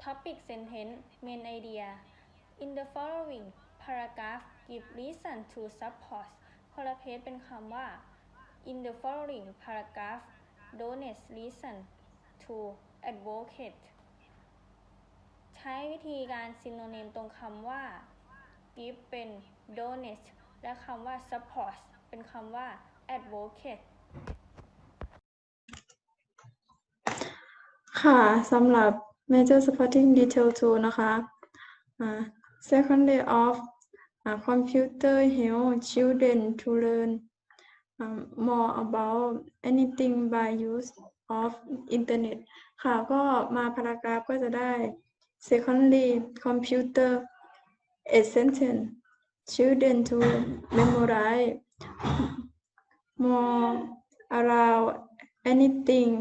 Topic Sentence Main Idea In the following paragraph give reason to support พลเพชเป็นคำว่า In the following paragraph donate reason to advocate ใช้วิธีการ synonym ตรงคำว่า give เป็น donate และคำว่า support เป็นคำว่า advocate ค่ะสำหรับ major supporting detail 2นะคะอ่า second day of อ่า computer help children to learn อ่า more about anything by use of internet ค่ะ ก็มาพารากราฟก็จะได้ secondly computer essential children to memorize more around anything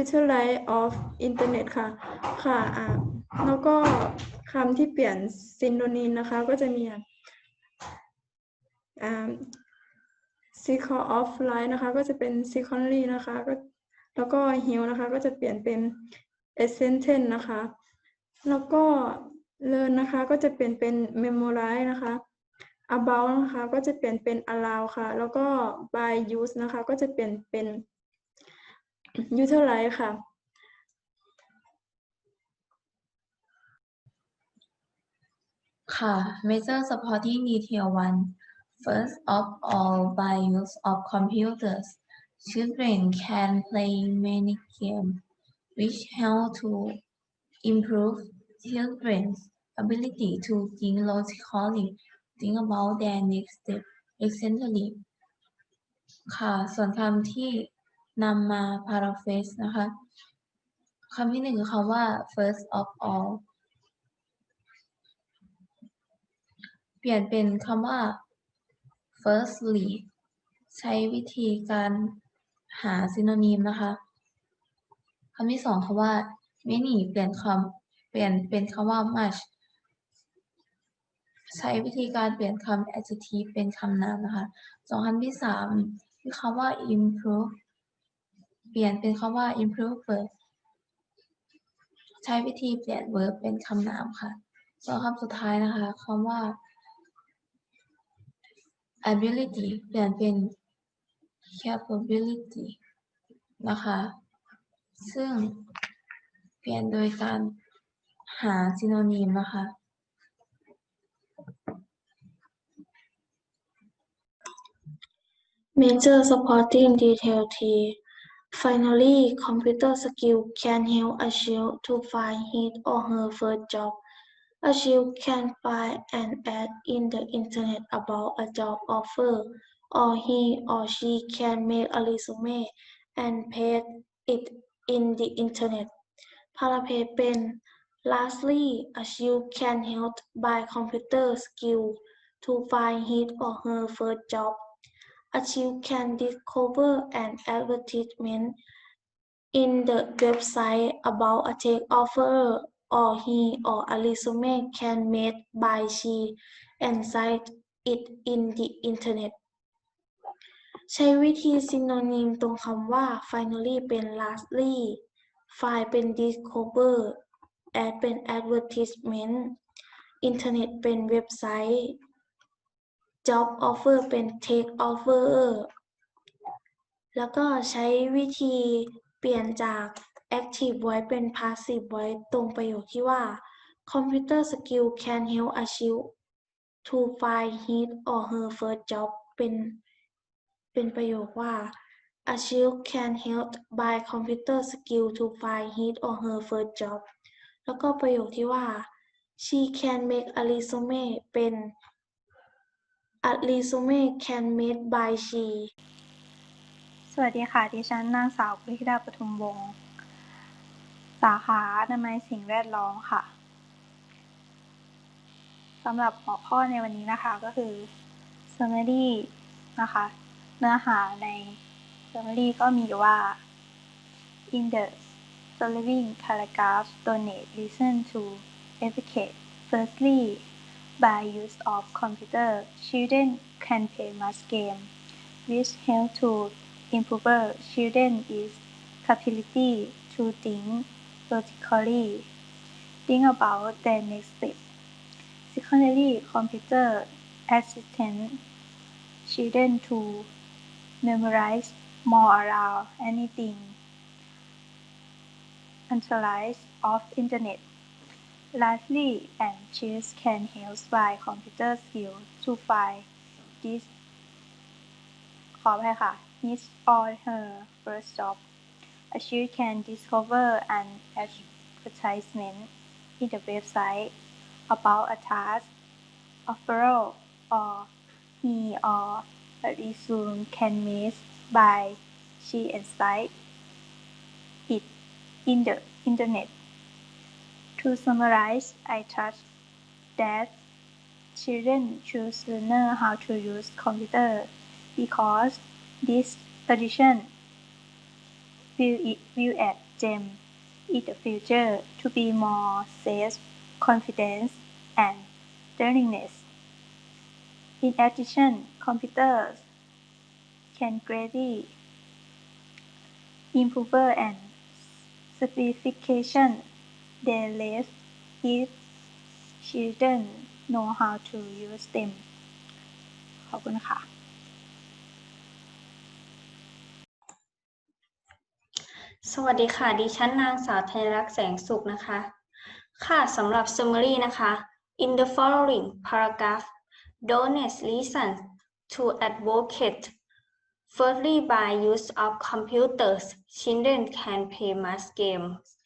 utilize of internet ค่ะ ค่ะอ่าแล้วก็คำที่เปลี่ยนซินโนนิมนะคะ ก็จะมีอ่า sequel of life นะคะ ก็จะเป็น secondary นะคะก็แล้วก็ heal นะคะ ก็จะเปลี่ยนเป็น essential นะคะ แล้วก็ learn นะคะ ก็จะเปลี่ยนเป็น memorize นะคะ about นะคะ ก็จะเปลี่ยนเป็น allow ค่ะ แล้วก็ by use นะคะ ก็จะเปลี่ยนเป็น utilize ค่ะ ค่ะ Major supporting detail 1 First of all, by use of computers, children can play many games which help to improve children's ability to think logically, think about their next step, etc. ค่ะ ส่วนคำที่ นำมา paraphrase นะคะคำที่หนึ่งคือคำว่า first of all เปลี่ยนเป็นคำว่า firstly ใช้วิธีการหาซินโนนิมนะคะคำที่สองคำว่า many เปลี่ยนคำเปลี่ยนเป็นคำว่า much ใช้วิธีการเปลี่ยนคำ adjective เป็นคำนามนะคะสองคำที่สามคือคำว่า improve เปลี่ยนเป็นคำว่า improve verb ใช้วิธีเปลี่ยน verb เป็นคำนามค่ะส่วนคำสุดท้ายนะคะคำว่า ability เปลี่ยนเป็น capability นะคะ ซึ่งเปลี่ยนโดยการหาซิโนนิมนะคะ Major supporting detail T. Finally, computer skill can help a child to find his or her first job. A child can find an ad in the internet about a job offer, or he or she can make a resume and paste it in the internet. Parapapen. Lastly, a child can help by computer skill to find his or her first job A child can discover an advertisement in the website about a tech offer or he or a resume can made by she and cite it in the internet ใช้วิธีซินโนนิมตรงคำว่า finally เป็น lastly find เป็น discover ad เป็น advertisement internet เป็นเว็บไซต์ job offer เป็น take offer แล้วก็ใช้วิธีเปลี่ยนจาก active voice เป็น passive voice ตรงประโยคที่ว่า computer skill can help a child to find his or her first job เป็นเป็นประโยคว่า a child can help by computer skill to find his or her first job แล้วก็ประโยคที่ว่า she can make a resume เป็น a resume can made by she สวัสดีค่ะ ดิฉันนางสาวพุทธิดาปทุมวงศ์ สาขาอนามัยสิ่งแวดล้อมค่ะ สำหรับหัวข้อในวันนี้นะคะก็คือ summary นะคะ เนื้อหาใน summary ก็มีว่า in the following paragraph donate listen to educate firstly by use of computer. Children can play math game. Which help to improve. Children's capability to think logically think about their next step. Secondly, computer assistant. Children to memorize more around anything. Analyze of internet. Lastly, and chess can help by computer skills to find this ขออภัยค่ะ his or her first job. A child can discover an advertisement in the website about a task offer or he or her resume can make by she inside it in the internet. To summarize, I trust that children should learn how to use computer because this addition will, will aid them in the future to be more self confident and learningness. In addition, computers can greatly improve and simplification their lives if children know how to use them. ขอบคุณค่ะ สวัสดีค่ะ ดิฉันนางสาวไทยรักษ์แสงสุขนะคะ ค่ะสำหรับ summary นะคะ in the following paragraph donors listen to advocate firstly by use of computers children can play math games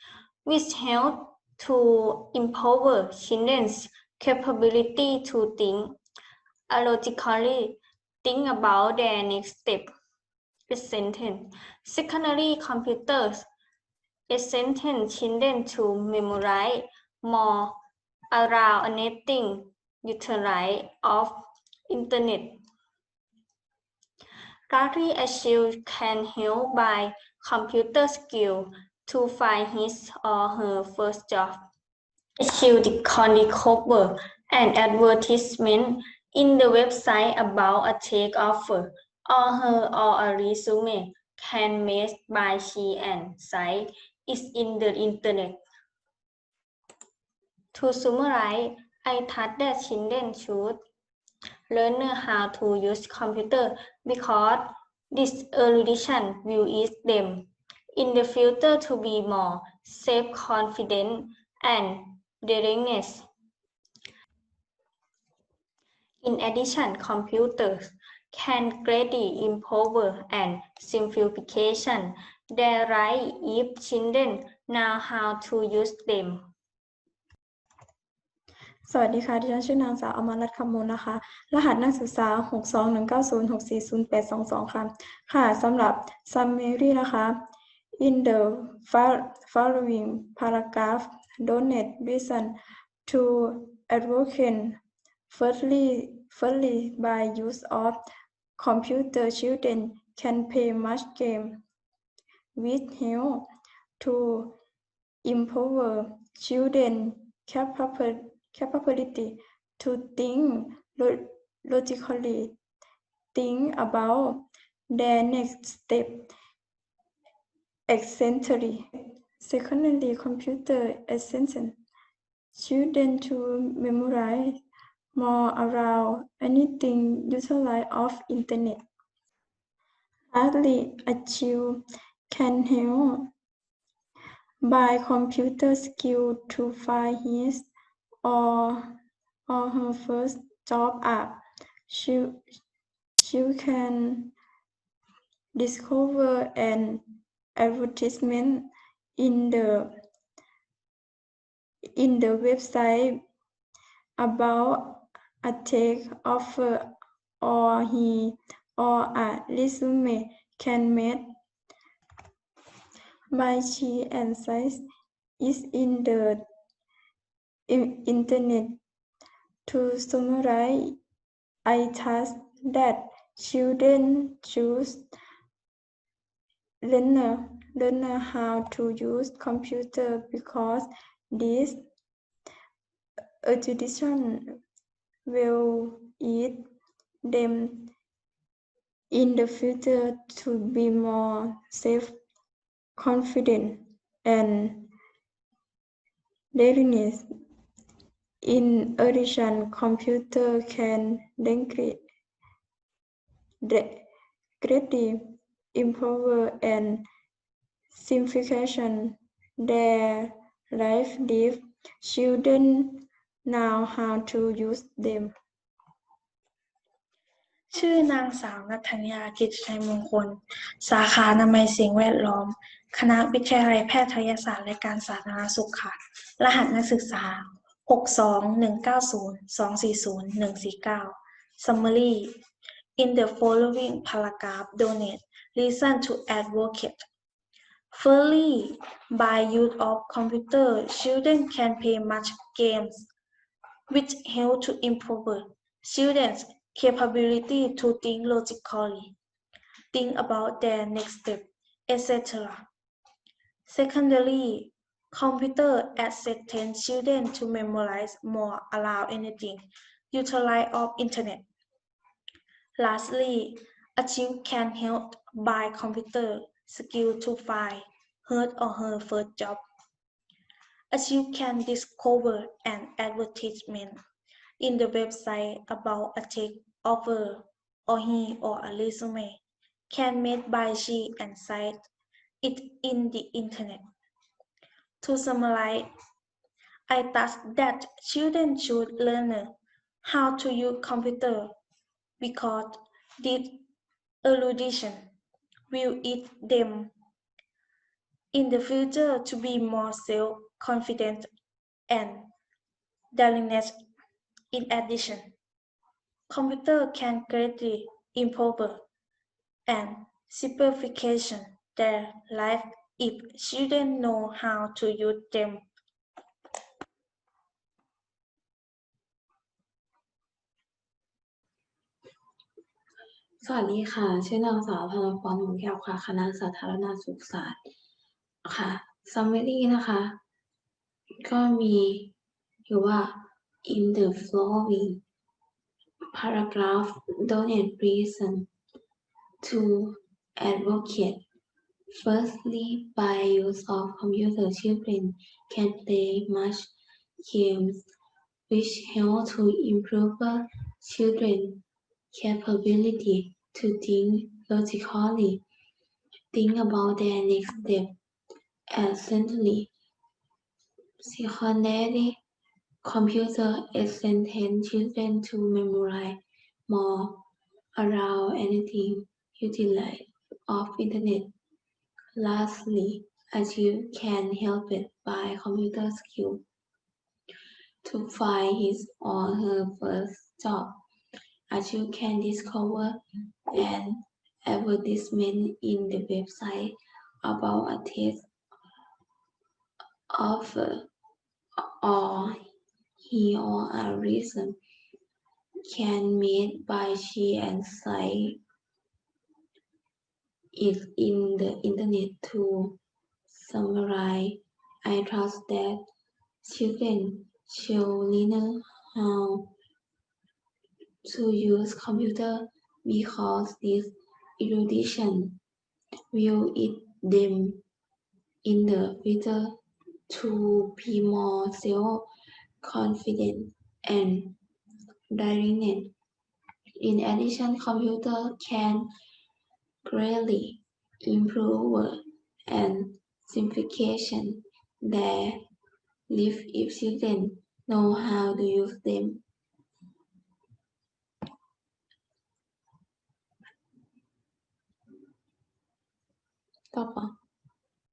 which help to empower children's capability to think logically think about their next step is sentence. Secondly, computers sentence children to memorize more around anything utilize of internet. Lastly, a child can help by computer skill to find his or her first job. A child can discover an advertisement in the website about a take offer or her or a resume can made by she and site is in the internet. To summarize, I thought that children should learn how to use computer because this erudition will ease them in the future to be more self-confident and daringness. In addition, computers can greatly improve and simplification their life if children know how to use them. สวัสดีค่ะ ดิฉันชื่อนางสาวอมรรัตน์คำมูลนะคะ รหัสนักศึกษา 62190640822 ค่ะ ค่ะสำหรับ summary นะคะ in the following paragraph donate listen to advocate firstly firstly by use of computer children can play much game with help to empower children capability to think lo- logically, think about their next step, essentially. Secondly, computer essential. Children to memorize more around anything utilize of internet. Lastly, a child can help by computer skill to find his or or her first job app. She she can discover an advertisement in the in the website about a take offer uh, or he or a resume can make by she and size is in the in- internet. To summarize, I trust that children choose learner learner how to use computer because this education will aid them in the future to be more safe, confident and readiness. In addition, computer can greatly improve and simplification their life if children now how to use them ชื่อนางสาวนัทยากิจชัยมงคล สาขานามัยสิ่งแวดล้อม คณะวิทยาลัยแพทยศาสตร์และการสาธารณสุขค่ะ รหัสนักศึกษา 62190240149 Summary In the following paragraph donate listen to advocate Firstly, by use of computer, children can play much games, which help to improve students' capability to think logically, think about their next step, etc. Secondly, computer assist children to memorize more allow anything, utilize of internet. Lastly, a child can help by computer skill to find her or her first job. A child can discover an advertisement in the website about a tech offer or he or a resume can made by she and cite it in the internet. To summarize, I thought that children should learn how to use computer because this erudition will eat them in the future to be more self-confident and daringness. In addition, computer can greatly improve and simplification their life if children know how to use them. สวัสดีค่ะ ชื่อนางสาวธนพรหงแก้วค่ะ คณะสาธารณสุขศาสตร์ค่ะ summary นะคะ ก็มีอยู่ว่า in the following paragraph donate reason to advocate firstly by use of computer children can play much games which help to improve children capability to think logically, think about their next step, and certainly, secondary computer entertain children to memorize more around anything utilize of internet. Lastly, a child can help it by computer skill to find his or her first job as you can discover an advertisement in the website about a test offer or he or a reason can made by she and cite it in the internet to summarize. I trust that children should learn how to use computer because this erudition will aid them in the future to be more self-confident and daring. In addition, computer can greatly improve and simplification their life if children know how to use them. 爸爸。